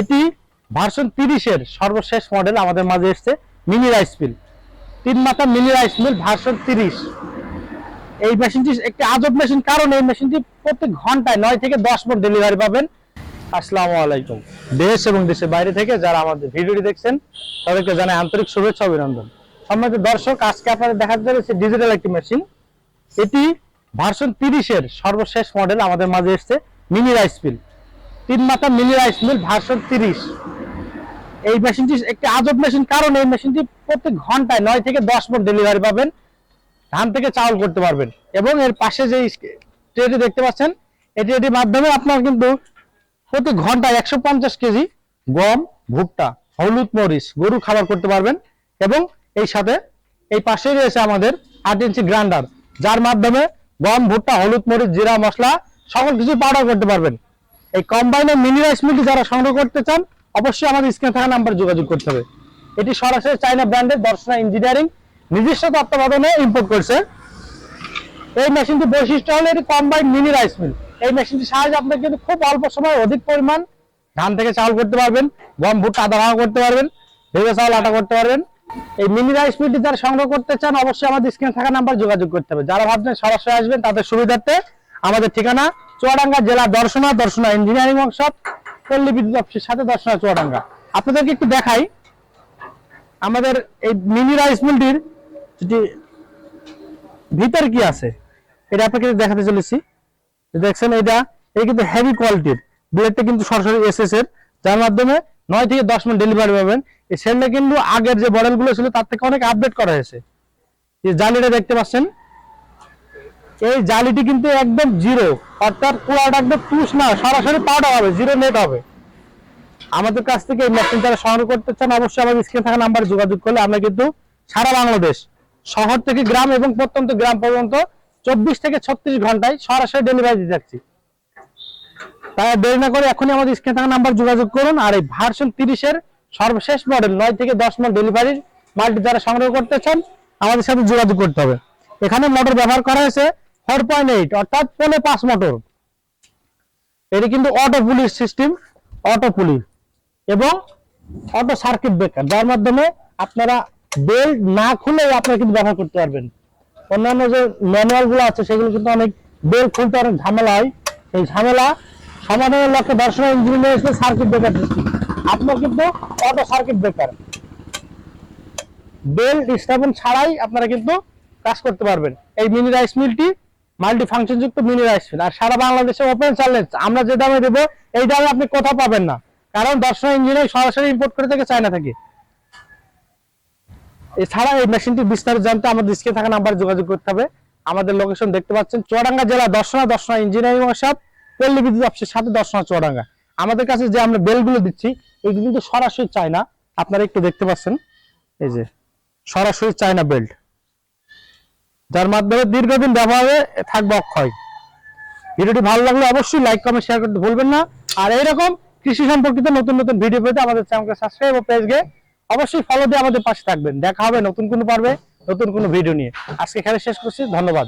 এটি ভার্সন তিরিশের সর্বশেষ মডেল আমাদের মাঝে এসছে মিনি রাইস মিল তিন মাথা মিনি রাইস মিল ভার্সন তিরিশ। এই মেশিনটি একটি আজব মেশিন কারণ এই মেশিনটি প্রত্যেক ঘন্টায় নয় থেকে দশ মিনিট ডেলিভারি পাবেন। আসসালামু আলাইকুম। দেশ এবং দেশের বাইরে থেকে যারা আমাদের ভিডিওটি দেখছেন, তাদেরকে জানাই আন্তরিক শুভেচ্ছা অভিনন্দন। সম্মানিত দর্শক, আজকে আপনাদের দেখাতে যাচ্ছে ডিজিটাল একটি মেশিন এটি ভার্সন তিরিশের সর্বশেষ মডেল আমাদের মাঝে এসছে মিনি রাইস মিল তিন মাথা মিনি রাইস মিল ভার্সন তিরিশ। এই মেশিনটি একটি আজব মেশিন, কারণ এই মেশিনটি প্রত্যেক ঘন্টায় নয় থেকে দশ মিনিট ডেলিভারি পাবেন। ধান থেকে চাউল করতে পারবেন। এবং এর পাশে যে ট্রেটি দেখতে পাচ্ছেন এটি এটির মাধ্যমে আপনার কিন্তু প্রতি ঘন্টায় একশো পঞ্চাশ কেজি গম, ভুট্টা, হলুদ মরিচ গরু খাবার করতে পারবেন। এবং এই সাথে এই পাশেই রয়েছে আমাদের আট ইঞ্চি গ্রাইন্ডার, যার মাধ্যমে গম, ভুট্টা, হলুদ মরিচ, জিরা, মশলা, সকল কিছু পাউডার করতে পারবেন। এই কম্বাইনের মিনি রাইস মিলটি যারা সংগ্রহ করতে চান, অবশ্যই আমাদের স্ক্রিনে থাকা নাম্বার যোগাযোগ করতে হবে। এটি সরাসরি চাইনা ব্র্যান্ডের দর্শনা ইঞ্জিনিয়ারিং নিজস্ব তত্ত্বাবধানে ইম্পোর্ট করছে। এই মেশিনটির বৈশিষ্ট্য হলো এটি কম্বাইন্ড মিনি রাইস মিল এই মেশিনটির সাহায্যে আপনি কিন্তু খুব অল্প সময় অধিক পরিমাণ ধান থেকে চাউল করতে পারবেন, গম, ভুট্টা, আদা ভাঙা করতে পারবেন ভেজা চাউল আটা করতে পারবেন। এই মিনি রাইস মিলটি যারা সংগ্রহ করতে চান, অবশ্যই আমাদের স্ক্রিনে থাকা নাম্বার যোগাযোগ করতে হবে। যারা ভাবছেন সরাসরি আসবেন, তাদের সুবিধার্থে আমাদের ঠিকানা চুয়াডাঙ্গা জেলা দর্শনা দর্শনা ইঞ্জিনিয়ারিং ওয়ার্কশপ পল্লী বিদ্যুৎ অফিসের সাথে দর্শনা চুয়াডাঙ্গা। আপনাদেরকে একটু দেখাই, আমাদের এই মিনি রাইস মিলটির যেটি ভিতর কি আছে, এটা আপনাকে দেখাতে চলেছি। দেখছেন, এটা এটা কিন্তু হেভি কোয়ালিটির ব্লেডটা কিন্তু সরাসরি এসএস এর, যার মাধ্যমে নয় থেকে দশ মিনিট ডেলিভারি পাবেন। এই সেলটা কিন্তু আগের যে মডেলগুলো ছিল, তার থেকে অনেক আপডেট করা হয়েছে। এই জালিটা দেখতে পাচ্ছেন এই জালিটি কিন্তু একদম জিরো। অর্থাৎ কুয়াটা একদম টুস না, সরাসরি পাউডার হবে, জিরো নেট হবে। আমাদের কাছ থেকে এই মেশিন যারা সংগ্রহ করতে চান, অবশ্যই আমাদের স্ক্রিনে থাকা নাম্বারে যোগাযোগ করলে আমরা কিন্তু সারা বাংলাদেশ, শহর থেকে গ্রাম এবং প্রত্যন্ত গ্রাম পর্যন্ত চব্বিশ থেকে ছত্রিশ ঘন্টায় সরাসরি ডেলিভারি দিতে যাচ্ছি। তাই আর দেরি না করে এখনই আমাদের স্ক্রিনে থাকা নাম্বার যোগাযোগ করুন আর এই ভার্সন তিরিশের সর্বশেষ মডেল নয় থেকে দশ মিনিট ডেলিভারির মালটি যারা সংগ্রহ করতে চান, আমাদের সাথে যোগাযোগ করতে হবে। এখানে মোটর ব্যবহার করা হয়েছে ফোর পয়েন্ট এইট অর্থাৎ পনে পাঁচ মোটর। এটি কিন্তু অটো পুলিশ সিস্টেম অটো পুলি এবং অটো সার্কিট ব্রেকার যার মাধ্যমে আপনারা বেল্ট না খুলে আপনারা কিন্তু ব্যবহার করতে পারবেন। অন্যান্য যে ম্যানুয়ালগুলো আছে, সেগুলো কিন্তু অনেক বেল্ট খুলতে অনেক ঝামেলা হয়। এই ঝামেলা সমাধানের লক্ষ্যে দর্শন ইঞ্জিনিয়ার এসে সার্কিট ব্রেকার সিস্টেম আপনার কিন্তু অটো সার্কিট ব্রেকার বেল্ট স্টাপন ছাড়াই আপনারা কিন্তু কাজ করতে পারবেন। এই মিনি রাইস মিলটি মাল্টি ফাংশন যুক্ত মিনি রাইস মিল আর সারা বাংলাদেশে ওপেন চ্যালেঞ্জ আমরা যে দামে দেবো, এই দামে আপনি কোথাও পাবেন না। কারণ দর্শন ইঞ্জিনিয়ার সরাসরি ইম্পোর্ট করে থেকে চায়না থেকে। এছাড়া এই মেশিনটি বিস্তারিত জানতে আমাদের স্ক্রিনে থাকা নাম্বার যোগাযোগ করতে হবে। আমাদের লোকেশন দেখতে পাচ্ছেন চুয়াডাঙ্গা জেলা দর্শনা দর্শনা ইঞ্জিনিয়ারিং ওয়ার্কশপ পল্লী বিদ্যুৎ অফিসের সাথে দর্শনা চুয়াডাঙ্গা। আমাদের কাছে যে আমরা বেলগুলো দিচ্ছি, এগুলো কিন্তু সরাসরি চায়না। আপনারা একটু দেখতে পাচ্ছেন, এই যে সরাসরি চায়না বেল্ট। যার মাধ্যমে দীর্ঘদিন ব্যবহারে থাকবে অক্ষয়। ভিডিওটি ভালো লাগলে অবশ্যই লাইক কমেন্ট শেয়ার করতে ভুলবেন না। আর এইরকম কৃষি সম্পর্কিত নতুন নতুন ভিডিও পেতে আমাদের চ্যানেলকে সাবস্ক্রাইব ও পেজকে অবশ্যই ফলো দিয়ে আমাদের পাশে থাকবেন। দেখা হবে নতুন কোনো পারবে, নতুন কোনো ভিডিও নিয়ে। আজকে এখানে শেষ করছি, ধন্যবাদ।